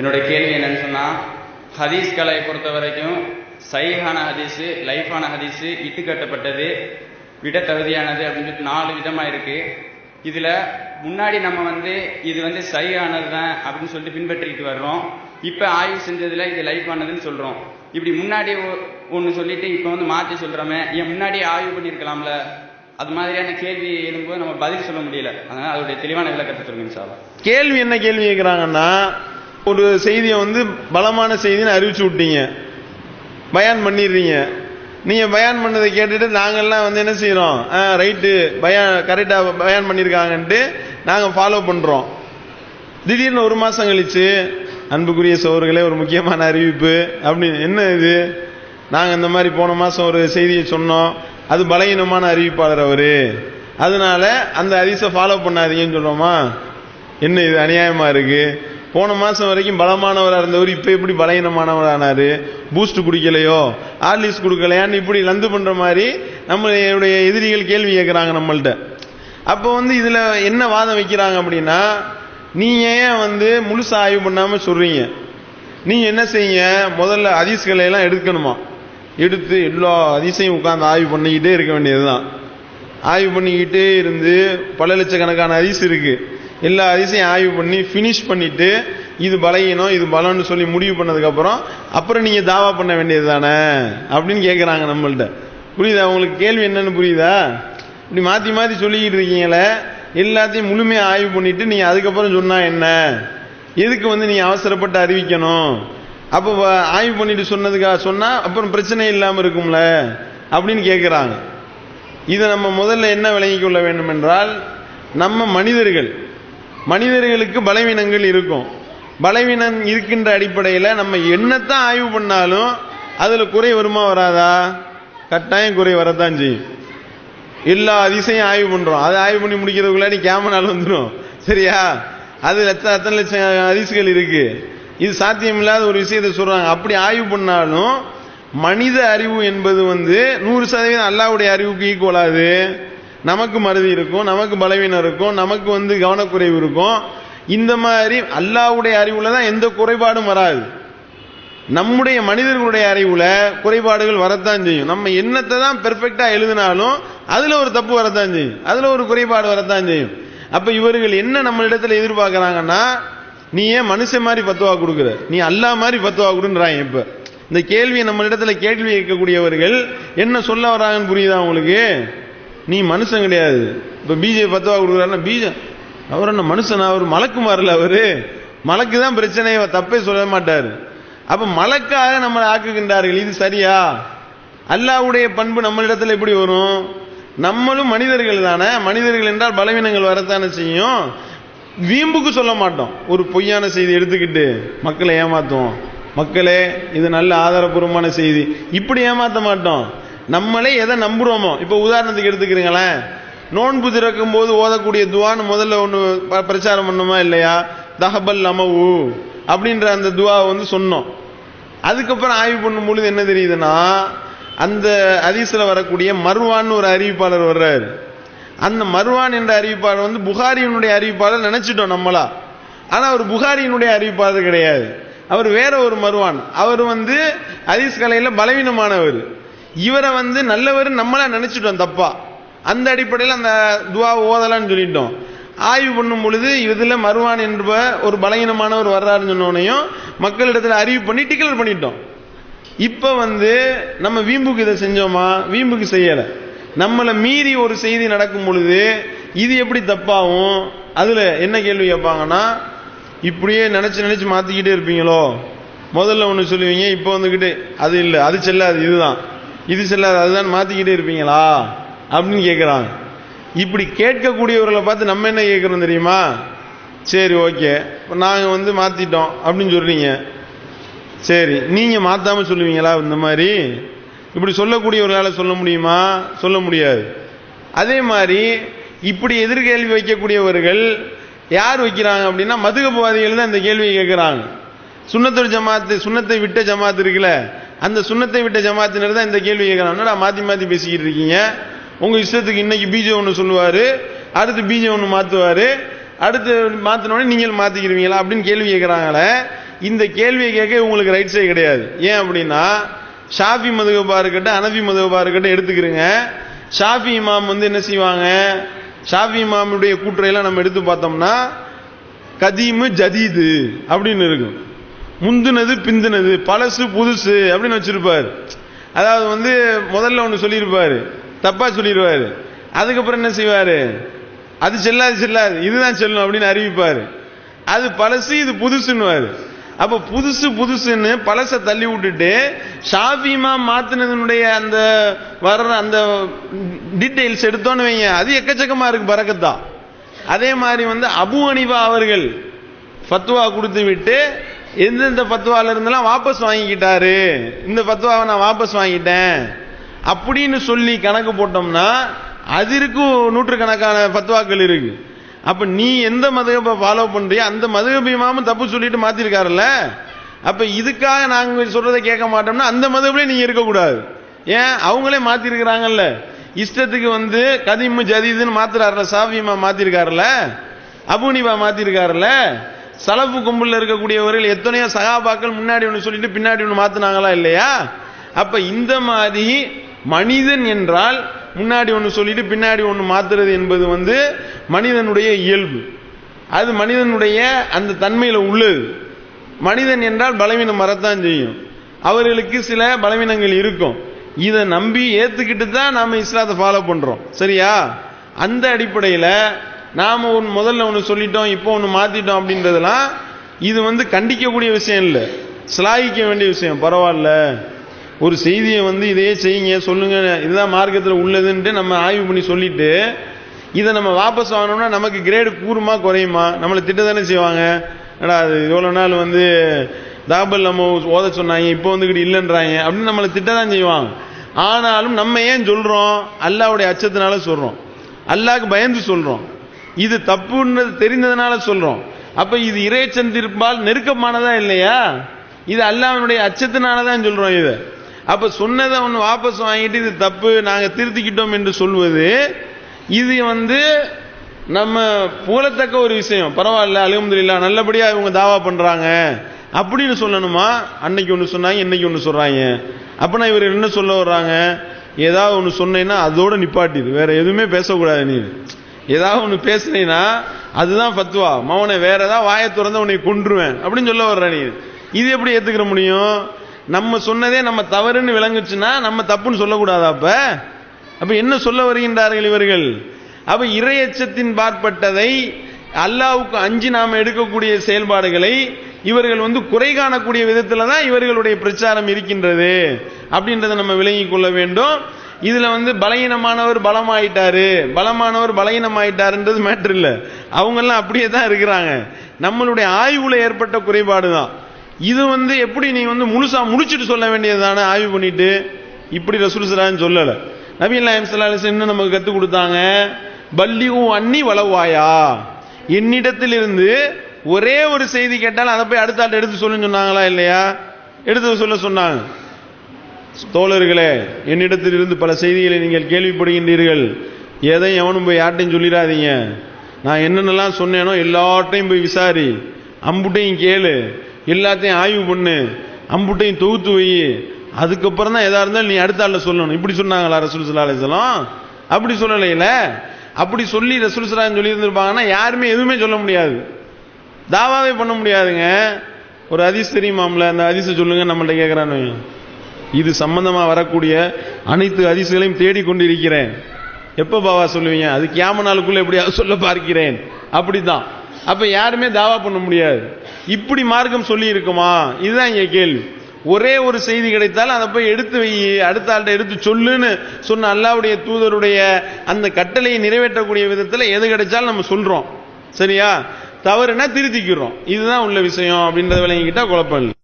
என்னுடைய கேள்வி என்னன்னு சொன்னா ஹதீஸ்களை பொறுத்த வரைக்கும் சைஹான ஹதீஸு லைஃபான ஹதீஸு இட்டுக்கட்டப்பட்டது விட தகுதியானது அப்படின்னு சொல்லிட்டு நாலு விதமா இருக்கு. இதுல முன்னாடி நம்ம வந்து இது வந்து சரியானது தான் அப்படின்னு சொல்லிட்டு பின்பற்றிட்டு வர்றோம். இப்ப ஆய்வு செஞ்சதுல இது லைஃப் ஆனதுன்னு சொல்றோம். இப்படி முன்னாடி ஒ- சொல்லிட்டு இப்போ வந்து மாற்றி சொல்றோமே ஏன் முன்னாடியே ஆய்வு பண்ணியிருக்கலாம்ல அது மாதிரியான கேள்வி எழும்போது நம்ம பதில் சொல்ல முடியல. அதனால அதோடைய தெளிவான விளக்கத்தை சொல்லுங்க சார் கேள்வி என்ன கேள்வி கேட்குறாங்கன்னா ஒரு செய்தியை வந்து பலமான செய்தின்னு அறிவிச்சு விட்டீங்க. பயான் பண்ணிடுறீங்க. நீங்கள் பயான் பண்ணதை கேட்டுட்டு நாங்கள்லாம் வந்து என்ன செய்கிறோம் ஆ ரைட்டு பயான் கரெக்டாக பயான் பண்ணியிருக்காங்கன்ட்டு நாங்கள் ஃபாலோ பண்ணுறோம் திடீர்னு ஒரு மாதம் கழிச்சு அன்புக்குரிய சோர்களே ஒரு முக்கியமான அறிவிப்பு. அப்படின்னு என்ன இது? நாங்கள் இந்த மாதிரி போன மாதம் ஒரு செய்தியை சொன்னோம். அது பலகீனமான அறிவிப்பாளர் அவர். அதனால அந்த அதிசை ஃபாலோ பண்ணாதீங்கன்னு சொல்கிறோமா என்ன இது அநியாயமாக இருக்குது போன மாதம் வரைக்கும் பலமானவராக இருந்தவர் இப்போ எப்படி பலகீனமானவரானார்? பூஸ்ட் குடிக்கலையோ? ஆர்லிஸ் கொடுக்கலையான்னு இப்படி லந்து பண்ணுற மாதிரி நம்மளுடைய எதிரிகள் கேள்வி கேட்குறாங்க நம்மள்ட்ட. அப்போ வந்து இதில் என்ன வாதம் வைக்கிறாங்க அப்படின்னா நீங்கள் ஏன் வந்து முழுசாக ஆய்வு பண்ணாமல் சொல்கிறீங்க நீங்கள் என்ன செய்யுங்க? முதல்ல அதிசுகளை எல்லாம் எடுக்கணுமா? எடுத்து எல்லா அதிசையும் உட்காந்து ஆய்வு பண்ணிக்கிட்டே இருக்க வேண்டியதுதான். ஆய்வு பண்ணிக்கிட்டே இருந்து பல லட்சக்கணக்கான அதிசு இருக்குது எல்லா அரிசியும் ஆய்வு பண்ணி ஃபினிஷ் பண்ணிவிட்டு இது பலகீனம் இது பலம்னு சொல்லி முடிவு பண்ணதுக்கப்புறம் அப்புறம் நீங்கள் தாவா பண்ண வேண்டியது தானே அப்படின்னு கேட்குறாங்க நம்மள்கிட்ட புரியுதா? உங்களுக்கு கேள்வி என்னன்னு புரியுதா? இப்படி மாற்றி மாற்றி சொல்லிக்கிட்டு இருக்கீங்களே எல்லாத்தையும் முழுமையாக ஆய்வு பண்ணிவிட்டு நீங்கள் அதுக்கப்புறம் சொன்னால் என்ன? எதுக்கு வந்து நீங்கள் அவசரப்பட்டு அறிவிக்கணும்? அப்போ ஆய்வு பண்ணிட்டு சொன்னதுக்காக சொன்னால் அப்புறம் பிரச்சனை இல்லாமல் இருக்கும்ல? அப்படின்னு கேட்குறாங்க இதை நம்ம முதல்ல என்ன விளங்கிக் கொள்ள வேண்டும் என்றால் நம்ம மனிதர்கள் மனிதர்களுக்கு பலவீனங்கள் இருக்கும். பலவீனம் இருக்கின்ற அடிப்படையில் நம்ம என்னத்தான் ஆய்வு பண்ணாலும் அதில் குறை வருமா வராதா? கட்டாயம் குறை வரத்தான் செய்யும். எல்லா அதிசயம் ஆய்வு பண்ணுறோம் அதை ஆய்வு பண்ணி முடிக்கிறதுக்குள்ளாடி கேமரால வந்துடும் சரியா? அது லட்சம் அத்தனை லட்சம் அதிசுகள் இருக்குது இது சாத்தியமில்லாத ஒரு விஷயத்தை சொல்கிறாங்க அப்படி ஆய்வு பண்ணாலும் மனித அறிவு என்பது வந்து நூறு சதவீதம் அல்லாவுடைய அறிவுக்கு ஈக்குவலாது நமக்கு மறதி இருக்கும் நமக்கு பலவீனம் இருக்கும் நமக்கு வந்து கவனக்குறைவு இருக்கும். இந்த மாதிரி அல்லாவுடைய அறிவில் தான் எந்த குறைபாடும் வராது. நம்முடைய மனிதர்களுடைய அறிவில் குறைபாடுகள் வரத்தான் செய்யும். நம்ம என்னத்தை தான் பெர்ஃபெக்டாக எழுதினாலும் அதில் ஒரு தப்பு வரத்தான் செய்யும். அதில் ஒரு குறைபாடு வரத்தான் செய்யும். அப்போ இவர்கள் என்ன நம்ம இடத்துல நீ ஏன் மனுஷன் மாதிரி பத்துவா கொடுக்குற? நீ அல்லாஹ் மாதிரி பத்துவா கொடுன்றாங்க இப்போ. இந்த கேள்வியை நம்ம இடத்துல கேள்வி கேட்கக்கூடியவர்கள் என்ன சொல்ல வராங்கன்னு புரியுதா உங்களுக்கு? நீ மனுஷன் கிடையாது. இப்போ பிஜே பத்துவா கொடுக்குறாருன்னா பிஜே அவர் என்ன மனுஷனா? அவர் மலக்கு மாறல அவர். மலக்கு தான் பிரச்சனையை தப்பே சொல்ல மாட்டார். அப்போ மலக்காக நம்மளை ஆக்குகின்றார்கள். இது சரியா? அல்லாவுடைய பண்பு நம்மளிடத்தில் எப்படி வரும்? நம்மளும் மனிதர்கள் தானே. மனிதர்கள் என்றால் பலவீனங்கள் வரத்தானே செய்யும்? வீம்புக்கு சொல்ல மாட்டோம். ஒரு பொய்யான செய்தி எடுத்துக்கிட்டு மக்களை ஏமாத்துவோம். மக்களே இது நல்ல ஆதாரபூர்வமான செய்தி. இப்படி ஏமாற்ற மாட்டோம். நம்மளே எதை நம்புறோமோ? இப்போ உதாரணத்துக்கு எடுத்துக்கிறீங்களேன். நோன்பு திறக்கும் போது ஓதக்கூடிய துவான்னு முதல்ல ஒன்று பிரச்சாரம் பண்ணோமா இல்லையா? தஹபல் அமவு அப்படின்ற அந்த துவாவை வந்து சொன்னோம். அதுக்கப்புறம் ஆய்வு பண்ணும் பொழுது என்ன தெரியுதுன்னா அந்த அதிசில் வரக்கூடிய மர்வான்னு ஒரு அறிவிப்பாளர் வர்றாரு. அந்த மர்வான் என்ற அறிவிப்பாளர் வந்து புகாரியினுடைய அறிவிப்பாளர் நினச்சிட்டோம் நம்மளா. ஆனால் அவர் புகாரியினுடைய அறிவிப்பாளர் கிடையாது. அவர் வேற ஒரு மருவான். அவர் வந்து ஹதீஸ் கலையில் பலவீனமானவர். இவரை வந்து நல்லவர் நம்மளா நினச்சிட்டோம் தப்பா. அந்த அடிப்படையில் அந்த துவா ஓதலான்னு சொல்லிட்டோம். ஆய்வு பண்ணும் பொழுது இதில் மருவான் என்ப ஒரு பலகீனமானவர் வர்றாருன்னு சொன்னோனையும் மக்களிடத்தில் அறிவு பண்ணி டிக்ளேர் பண்ணிட்டோம். இப்போ வந்து நம்ம வீம்புக்கு இதை செஞ்சோமா? வீம்புக்கு செய்யலை. நம்மளை மீறி ஒரு செய்தி நடக்கும் பொழுது இது எப்படி தப்பாகும்? அதில் என்ன கேள்வி கேட்பாங்கன்னா இப்படியே நினச்சி நினச்சி மாற்றிக்கிட்டே இருப்பீங்களோ? முதல்ல ஒன்று சொல்லுவீங்க இப்போ வந்துக்கிட்டு அது இல்லை அது செல்லாது இதுதான். இது சிலர் அதுதான் மாற்றிக்கிட்டே இருப்பீங்களா? அப்படின்னு கேட்குறாங்க இப்படி கேட்கக்கூடியவர்களை பார்த்து நம்ம என்ன கேட்குறோம் தெரியுமா? சரி ஓகே. நாங்கள் வந்து மாற்றிட்டோம் அப்படின்னு சொல்கிறீங்க சரி நீங்கள் மாற்றாமல் சொல்லுவீங்களா இந்த மாதிரி? இப்படி சொல்லக்கூடியவர்களால் சொல்ல முடியுமா? சொல்ல முடியாது. அதே மாதிரி இப்படி எதிர்கேள்வி வைக்கக்கூடியவர்கள் யார் வைக்கிறாங்க அப்படின்னா மதுகபவாதிகள் தான் இந்த கேள்வியை கேட்குறாங்க சுண்ணத்தொரு ஜமாத்து சுண்ணத்தை விட்ட ஜமாத்து இருக்குல்ல அந்த சுண்ணத்தை விட்ட ஜமாத்தினர் தான் இந்த கேள்வி கேட்கறாங்க. என்னடா மாற்றி மாற்றி பேசிக்கிட்டு இருக்கீங்க? உங்கள் இஷ்டத்துக்கு இன்னைக்கு பீஜம் ஒன்று சொல்லுவார். அடுத்து பீஜம் ஒன்று மாற்றுவார் அடுத்து மாற்றினோடனே நீங்கள் மாற்றிக்கிடுவீங்களா அப்படின்னு கேள்வி கேட்குறாங்களே. இந்த கேள்வியை கேட்க உங்களுக்கு ரைட் சைடு கிடையாது. ஏன் அப்படின்னா ஷாஃபி மதுகபா இருக்கட்டும் அனபி மதுகபா இருக்கட்டும் எடுத்துக்கிறேங்க ஷாஃபி இமாம் வந்து என்ன செய்வாங்க? ஷாஃபி இமாமுடைய கூற்றையெல்லாம் நம்ம எடுத்து பார்த்தோம்னா கதீமு ஜதீது அப்படின்னு இருக்கும். முந்துனது பிந்துனது பழசு புதுசு அப்படின்னு வச்சுருப்பார். அதாவது வந்து முதல்ல ஒன்று சொல்லியிருப்பார். தப்பாக சொல்லிடுவார் அதுக்கப்புறம் என்ன செய்வார்? அது செல்லாது செல்லாது. இதுதான் செல்லும் அப்படின்னு அறிவிப்பார். அது பழசு இது புதுசுன்னுவார். அப்போ புதுசு புதுசுன்னு பழசை தள்ளி விட்டுட்டு ஷாஃபிமா மாத்தினதனுடைய அந்த வர்ற அந்த டீட்டெயில்ஸ் எடுத்தோன்னு வைங்க. அது எக்கச்சக்கமாக இருக்கு பறக்கத்தான். அதே மாதிரி வந்து அபு அனிபா அவர்கள் ஃபத்வா கொடுத்து விட்டு எந்தெந்த பத்துவாவில் இருந்தெல்லாம் வாபஸ் வாங்கிக்கிட்டாரு. இந்த பத்துவாவை நான் வாபஸ் வாங்கிட்டேன். அப்படின்னு சொல்லி கணக்கு போட்டோம்னா அதற்கும் நூற்றுக்கணக்கான பத்துவாக்கள் இருக்கு. அப்ப நீ எந்த மதுகப்பை ஃபாலோ பண்றியோ அந்த மதகப இமாமும் தப்பு சொல்லிட்டு மாத்திருக்காருல்ல? அப்ப இதுக்காக நாங்க சொல்றதை கேட்க மாட்டோம்னா அந்த மதுகப்பிலே நீங்க இருக்கக்கூடாது. ஏன்? அவங்களே மாத்திருக்கிறாங்கல்ல. இஷ்டத்துக்கு வந்து கதிமு ஜதீதுன்னு மாத்துறாருல சாவியமா மாத்திருக்காருல்ல? அபுனிபா மாத்திருக்காருல்ல? சலப்பு கும்பலில் இருக்கக்கூடியவர்கள் எத்தனையோ சகாபாக்கள் முன்னாடி ஒன்று சொல்லிட்டு பின்னாடி ஒன்று மாற்றினாங்களா இல்லையா? அப்போ இந்த மாதிரி மனிதன் என்றால் முன்னாடி ஒன்று சொல்லிட்டு பின்னாடி ஒன்று மாத்துறது என்பது வந்து மனிதனுடைய இயல்பு. அது மனிதனுடைய அந்த தன்மையில் உள்ளது. மனிதன் என்றால் பலவீனம் வரத்தான் செய்யும். அவர்களுக்கு சில பலவீனங்கள் இருக்கும். இதை நம்பி ஏற்றுக்கிட்டு தான் நாம் இஸ்லாத்தை ஃபாலோ பண்ணுறோம் சரியா? அந்த அடிப்படையில் நாம் ஒன்று முதல்ல ஒன்று சொல்லிட்டோம் இப்போ ஒன்று மாற்றிட்டோம் அப்படின்றதெல்லாம் இது வந்து கண்டிக்கக்கூடிய விஷயம் இல்லை. சிலாகிக்க வேண்டிய விஷயம் பரவாயில்ல. ஒரு செய்தியை வந்து இதையே செய்யுங்க சொல்லுங்க இதுதான் மார்க்கத்தில் உள்ளதுன்ட்டு நம்ம ஆய்வு பண்ணி சொல்லிவிட்டு இதை நம்ம வாபஸ் வாங்கணும்னா நமக்கு கிரேடு கூறுமா குறையுமா? நம்மளை திட்ட தானே செய்வாங்க. ஏடா அது இவ்வளோ நாள் வந்து தாபல் நம்ம ஓத சொன்னாங்க இப்போ வந்துக்கிட்டு இல்லைன்றாங்க அப்படின்னு நம்மளை திட்ட தான் செய்வாங்க. ஆனாலும் நம்ம ஏன் சொல்கிறோம் அல்லாவுடைய அச்சத்தினால சொல்கிறோம் அல்லாவுக்கு பயந்து சொல்கிறோம் இது தப்புன்னு தெரிந்ததுனால சொல்கிறோம் அப்போ இது இறைச்சந்திருப்பால் நெருக்கமானதா இல்லையா? இது அல்லாஹ்வினுடைய அச்சத்தினால தான் சொல்கிறோம் இதை. அப்போ சொன்னதை ஒன்று வாபஸ் வாங்கிட்டு இது தப்பு நாங்கள் திருத்திக்கிட்டோம் என்று சொல்வது இது வந்து நம்ம புகழத்தக்க ஒரு விஷயம். பரவாயில்ல அலமதுல்லா நல்லபடியாக இவங்க தாவா பண்ணுறாங்க அப்படின்னு சொல்லணுமா? அன்னைக்கு ஒன்று சொன்னாங்க இன்னைக்கு ஒன்று சொல்கிறாங்க அப்பனா இவர் என்ன சொல்ல வர்றாங்க? ஏதாவது ஒன்று சொன்னேன்னா அதோட நிப்பாட்டிடு. வேற எதுவுமே பேசக்கூடாது நீ. ஏதாவது ஒன்று பேசுனீங்கன்னா அதுதான் ஃபத்துவா மவனை வேற ஏதாவது வாயை திறந்து உன்னை கொன்றுவேன். அப்படின்னு சொல்ல வர்ற நீ. இது எப்படி ஏற்றுக்கிற முடியும்? நம்ம சொன்னதே நம்ம தவறுன்னு விளங்குச்சுன்னா நம்ம தப்புன்னு சொல்லக்கூடாதா அப்போ? அப்போ என்ன சொல்ல வருகின்றார்கள் இவர்கள்? அப்போ இறையச்சத்தின் பாற்பட்டதை அல்லாவுக்கு அஞ்சு நாம் எடுக்கக்கூடிய செயல்பாடுகளை இவர்கள் வந்து குறை காணக்கூடிய விதத்தில் தான் இவர்களுடைய பிரச்சாரம் இருக்கின்றது. அப்படின்றத நம்ம விளங்கி கொள்ள வேண்டும். இதில் வந்து பலகீனமானவர் பலமாயிட்டாரு. பலமானவர் பலகீனமாயிட்டாருன்றது மேட்ரு இல்லை. அவங்கெல்லாம் அப்படியே தான் இருக்கிறாங்க. நம்மளுடைய ஆய்வில் ஏற்பட்ட குறைபாடு தான் இது வந்து எப்படி நீ வந்து முழுசாக முடிச்சுட்டு சொல்ல வேண்டியது தானே ஆய்வு பண்ணிட்டு? இப்படி ரசூல்சலான்னு சொல்லலை. நபி அல்லாஹிம் ஸல்லல்லாஹு என்ன நமக்கு கற்றுக் கொடுத்தாங்க. பல்லியும் அண்ணி வளவாயா என்னிடத்திலிருந்து ஒரே ஒரு செய்தி கேட்டாலும் அதை போய் அடுத்த ஆட்டை எடுத்து சொல்லுன்னு சொன்னாங்களா இல்லையா? எடுத்து சொல்ல சொன்னாங்க. தோழர்களே என்னிடத்திலிருந்து பல செய்திகளை நீங்கள் கேள்விப்படுகின்றீர்கள். எதையும் எவனும் போய் யார்ட்டையும் சொல்லிடாதீங்க. நான் என்னென்னலாம் சொன்னேனோ எல்லாட்டையும் போய் விசாரி. அம்புட்டையும் கேளு. எல்லாத்தையும் ஆய்வு பண்ணு. அம்புட்டையும் தொகுத்து வை. அதுக்கப்புறம் தான் எதாக இருந்தாலும் நீ அடுத்த ஆளில் சொல்லணும். இப்படி சொன்னாங்களா ரசூல் சுல்லா அலிஸ்லாம் அப்படி சொல்லலையில? அப்படி சொல்லி ரசூல் சலாம் சொல்லியிருந்திருப்பாங்கன்னா யாருமே எதுவுமே சொல்ல முடியாது. தாவாவே பண்ண முடியாதுங்க. ஒரு அதிஸ் தெரியுமாம்ல அந்த அதிசை சொல்லுங்க நம்மள்ட்ட கேட்குறான்னு. இது சம்பந்தமாக வரக்கூடிய அனைத்து அதிசயங்களையும் தேடிக்கொண்டிருக்கிறேன் எப்போ பாவா சொல்லுவீங்க? அது கேம நாளுக்குள்ளே எப்படியாவது சொல்ல பார்க்கிறேன். அப்படிதான் அப்போ யாருமே தாவா பண்ண முடியாது. இப்படி மார்க்கம் சொல்லி இருக்குமா? இதுதான் இங்கே கேள்வி. ஒரே ஒரு செய்தி கிடைத்தாலும் அதை போய் எடுத்து வை அடுத்த ஆள்கிட்ட எடுத்து சொல்லுன்னு சொன்ன அல்லாவுடைய தூதருடைய அந்த கட்டளையை நிறைவேற்றக்கூடிய விதத்தில் எது கிடைச்சாலும் நம்ம சொல்கிறோம் சரியா? தவறுனா திருத்திக்கிறோம். இதுதான் உள்ள விஷயம் அப்படின்றத விளங்கிக்கிட்டால் குழப்பம் இல்லை.